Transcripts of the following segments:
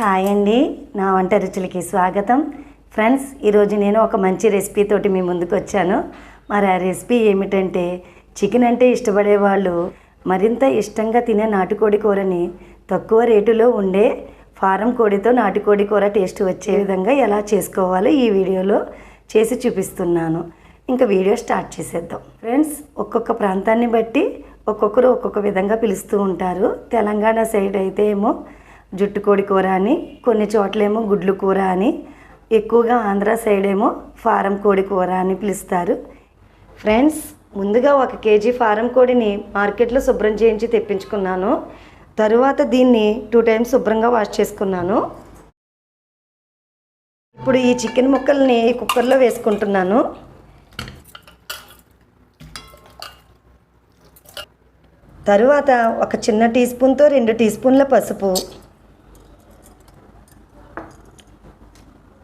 Hi అండి. నా వంట రుచులకి స్వాగతం. ఫ్రెండ్స్ ఈరోజు నేను ఒక మంచి రెసిపీ తోటి మీ ముందుకు వచ్చాను. మరి ఆ రెసిపీ ఏమిటంటే చికెన్ అంటే ఇష్టపడే వాళ్ళు మరింత ఇష్టంగా తినే నాటుకోడి కూరని తక్కువ రేటులో ఉండే ఫారం కోడితో నాటుకోడి కూర టేస్ట్ వచ్చే విధంగా ఎలా చేసుకోవాలో ఈ వీడియోలో చేసి చూపిస్తున్నాను. ఇంకా వీడియో స్టార్ట్ చేసేద్దాం. ఫ్రెండ్స్ ఒక్కొక్క ప్రాంతాన్ని బట్టి ఒక్కొక్కరు ఒక్కొక్క విధంగా పిలుస్తూ ఉంటారు. తెలంగాణ సైడ్ అయితే ఏమో జుట్టు కోడి కూర అని కొన్ని చోట్లేమో గుడ్లు కూర అని ఎక్కువగా ఆంధ్ర సైడ్ ఏమో ఫారం కోడి కూర అని పిలుస్తారు. ఫ్రెండ్స్ ముందుగా ఒక కేజీ ఫారం కోడిని మార్కెట్లో శుభ్రం చేయించి తెప్పించుకున్నాను. తరువాత దీన్ని టూ టైమ్స్ శుభ్రంగా వాష్ చేసుకున్నాను. ఇప్పుడు ఈ చికెన్ ముక్కల్ని కుక్కర్లో వేసుకుంటున్నాను. తరువాత ఒక చిన్న టీ స్పూన్తో రెండు టీ స్పూన్ల పసుపు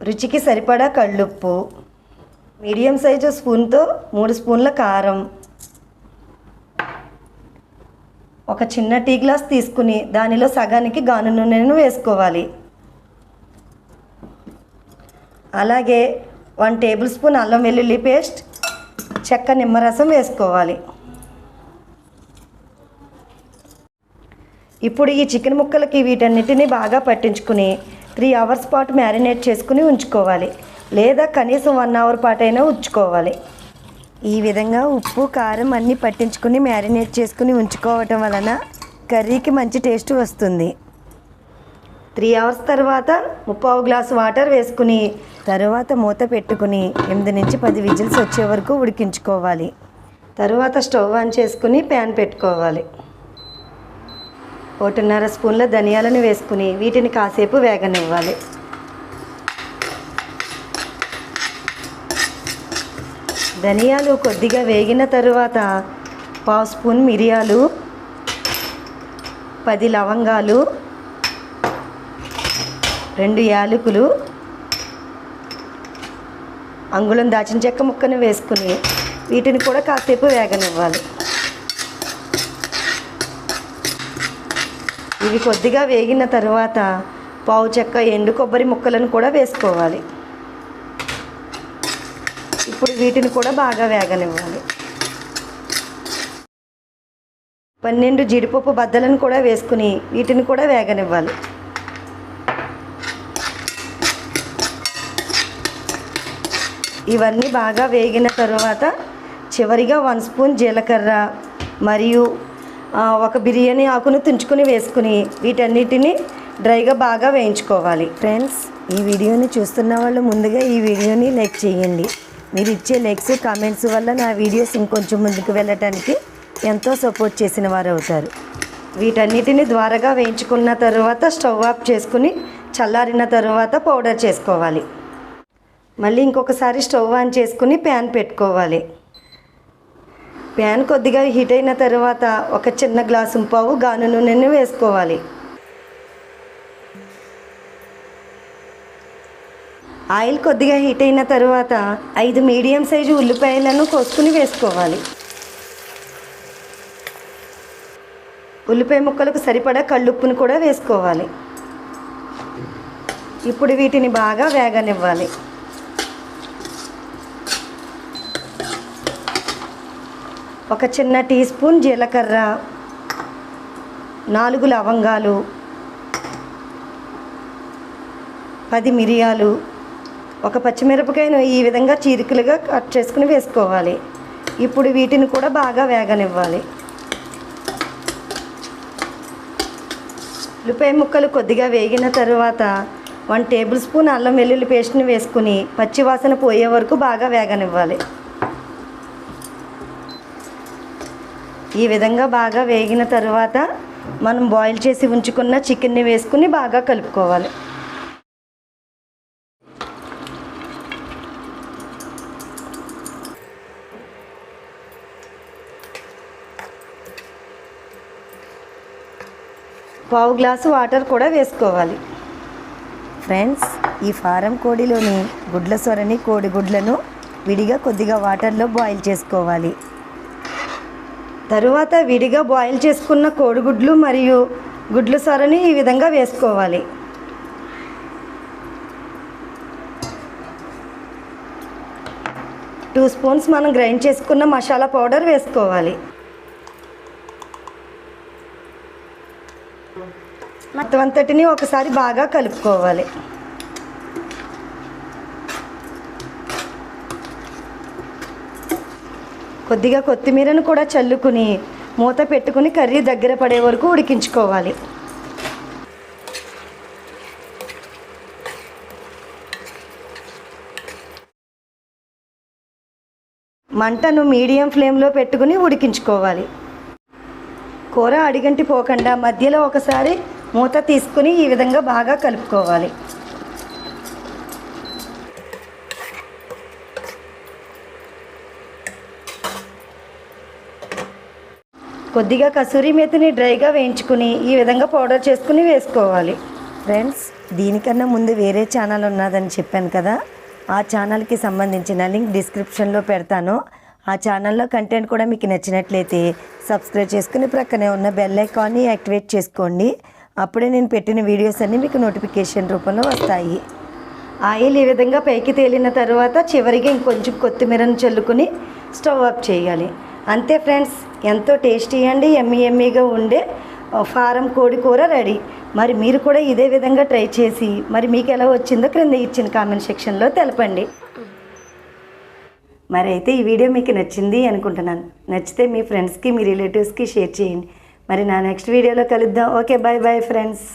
రుచికి సరిపడా కళ్ళుప్పు మీడియం సైజు స్పూన్తో మూడు స్పూన్ల కారం ఒక చిన్న టీ గ్లాస్ తీసుకుని దానిలో సగానికి గాను నూనెను వేసుకోవాలి. అలాగే వన్ టేబుల్ స్పూన్ అల్లం వెల్లుల్లి పేస్ట్ చెక్క నిమ్మరసం వేసుకోవాలి. ఇప్పుడు ఈ చికెన్ ముక్కలకి వీటన్నిటిని బాగా పట్టించుకుని త్రీ అవర్స్ పాటు మ్యారినేట్ చేసుకుని ఉంచుకోవాలి. లేదా కనీసం వన్ అవర్ పాటు అయినా ఉంచుకోవాలి. ఈ విధంగా ఉప్పు కారం అన్నీ పట్టించుకుని మ్యారినేట్ చేసుకుని ఉంచుకోవటం వలన కర్రీకి మంచి టేస్ట్ వస్తుంది. త్రీ అవర్స్ తర్వాత ముప్పావు గ్లాసు వాటర్ వేసుకుని తరువాత మూత పెట్టుకుని ఎనిమిది నుంచి పది విజిల్స్ వచ్చే వరకు ఉడికించుకోవాలి. తరువాత స్టవ్ ఆన్ చేసుకుని ప్యాన్ పెట్టుకోవాలి. ఒకటిన్నర స్పూన్ల ధనియాలను వేసుకుని వీటిని కాసేపు వేగనివ్వాలి. ధనియాలు కొద్దిగా వేగిన తరువాత పావు స్పూన్ మిరియాలు పది లవంగాలు రెండు యాలకులు అంగుళం దాచిన చెక్క ముక్కను వేసుకుని వీటిని కూడా కాసేపు వేగనివ్వాలి. ఇవి కొద్దిగా వేగిన తర్వాత పావు చెక్క ఎండు కొబ్బరి ముక్కలను కూడా వేసుకోవాలి. ఇప్పుడు వీటిని కూడా బాగా వేగనివ్వాలి. పన్నెండు జీడిపప్పు బద్దలను కూడా వేసుకుని వీటిని కూడా వేగనివ్వాలి. ఇవన్నీ బాగా వేగిన తర్వాత చివరిగా వన్ స్పూన్ జీలకర్ర మరియు ఒక బిర్యానీ ఆకును తుంచుకుని వేసుకుని వీటన్నిటిని డ్రైగా బాగా వేయించుకోవాలి. ఫ్రెండ్స్ ఈ వీడియోని చూస్తున్న వాళ్ళు ముందుగా ఈ వీడియోని లైక్ చేయండి. మీరు ఇచ్చే లైక్స్ కామెంట్స్ వల్ల నా వీడియోస్ ఇంకొంచెం ముందుకు వెళ్ళటానికి ఎంతో సపోర్ట్ చేసిన వారు అవుతారు. వీటన్నిటిని ద్వారగా వేయించుకున్న తర్వాత స్టవ్ ఆఫ్ చేసుకుని చల్లారిన తర్వాత పౌడర్ చేసుకోవాలి. మళ్ళీ ఇంకొకసారి స్టవ్ ఆన్ చేసుకుని ప్యాన్ పెట్టుకోవాలి. ప్యాన్ కొద్దిగా హీట్ అయిన తర్వాత ఒక చిన్న గ్లాసు పావు గాను నూనెను వేసుకోవాలి. ఆయిల్ కొద్దిగా హీట్ అయిన తర్వాత ఐదు మీడియం సైజు ఉల్లిపాయలను కోసుకుని వేసుకోవాలి. ఉల్లిపాయ ముక్కలకు సరిపడా కళ్ళుప్పును కూడా వేసుకోవాలి. ఇప్పుడు వీటిని బాగా వేగనివ్వాలి. ఒక చిన్న టీ స్పూన్ జీలకర్ర నాలుగు లవంగాలు పది మిరియాలు ఒక పచ్చిమిరపకాయను ఈ విధంగా చీరికలుగా కట్ చేసుకుని వేసుకోవాలి. ఇప్పుడు వీటిని కూడా బాగా వేగనివ్వాలి. ఉల్లిపాయ ముక్కలు కొద్దిగా వేగిన తర్వాత వన్ టేబుల్ స్పూన్ అల్లం వెల్లుల్లి పేస్ట్ని వేసుకుని పచ్చివాసన పోయే వరకు బాగా వేగనివ్వాలి. ఈ విధంగా బాగా వేగిన తర్వాత మనం బాయిల్ చేసి ఉంచుకున్న చికెన్ని వేసుకుని బాగా కలుపుకోవాలి. పావు గ్లాసు వాటర్ కూడా వేసుకోవాలి. ఫ్రెండ్స్ ఈ ఫారం కోడిలోని గుడ్ల సొరని కోడిగుడ్లను విడిగా కొద్దిగా వాటర్లో బాయిల్ చేసుకోవాలి. తరువాత విడిగా బాయిల్ చేసుకున్న కోడిగుడ్లు మరియు గుడ్లు సొరని ఈ విధంగా వేసుకోవాలి. టూ స్పూన్స్ మనం గ్రైండ్ చేసుకున్న మసాలా పౌడర్ వేసుకోవాలి. మొత్తం అంతటిని ఒకసారి బాగా కలుపుకోవాలి. కొద్దిగా కొత్తిమీరను కూడా చల్లుకుని మూత పెట్టుకుని కర్రీ దగ్గర పడే వరకు ఉడికించుకోవాలి. మంటను మీడియం ఫ్లేమ్లో పెట్టుకుని ఉడికించుకోవాలి. కూర అడిగంటి పోకుండా మధ్యలో ఒకసారి మూత తీసుకుని ఈ విధంగా బాగా కలుపుకోవాలి. కొద్దిగా కసూరి మెతిని డ్రైగా వేయించుకుని ఈ విధంగా పౌడర్ చేసుకుని వేసుకోవాలి. ఫ్రెండ్స్ దీనికన్నా ముందు వేరే ఛానల్ ఉన్నదని చెప్పాను కదా ఆ ఛానల్కి సంబంధించిన లింక్ డిస్క్రిప్షన్లో పెడతాను. ఆ ఛానల్లో కంటెంట్ కూడా మీకు నచ్చినట్లయితే సబ్స్క్రైబ్ చేసుకుని ప్రక్కనే ఉన్న బెల్ ఐకాన్ని యాక్టివేట్ చేసుకోండి. అప్పుడే నేను పెట్టిన వీడియోస్ అన్నీ మీకు నోటిఫికేషన్ రూపంలో వస్తాయి. ఆయిల్ ఈ విధంగా పైకి తేలిన తర్వాత చివరిగా ఇంకొంచెం కొత్తిమీరను చల్లుకుని స్టవ్ ఆఫ్ చేయాలి. అంతే ఫ్రెండ్స్. ఎంతో టేస్టీ అండి ఎమ్మి ఎమ్మీగా ఉండే ఫారం కోడి కూర రెడీ. మరి మీరు కూడా ఇదే విధంగా ట్రై చేసి మరి మీకు ఎలా వచ్చిందో క్రింద ఇచ్చిన కామెంట్ సెక్షన్లో తెలపండి. మరి అయితే ఈ వీడియో మీకు నచ్చింది అనుకుంటున్నాను. నచ్చితే మీ ఫ్రెండ్స్కి మీ రిలేటివ్స్కి షేర్ చేయండి. మరి నా నెక్స్ట్ వీడియోలో కలుద్దాం. Okay bye bye friends.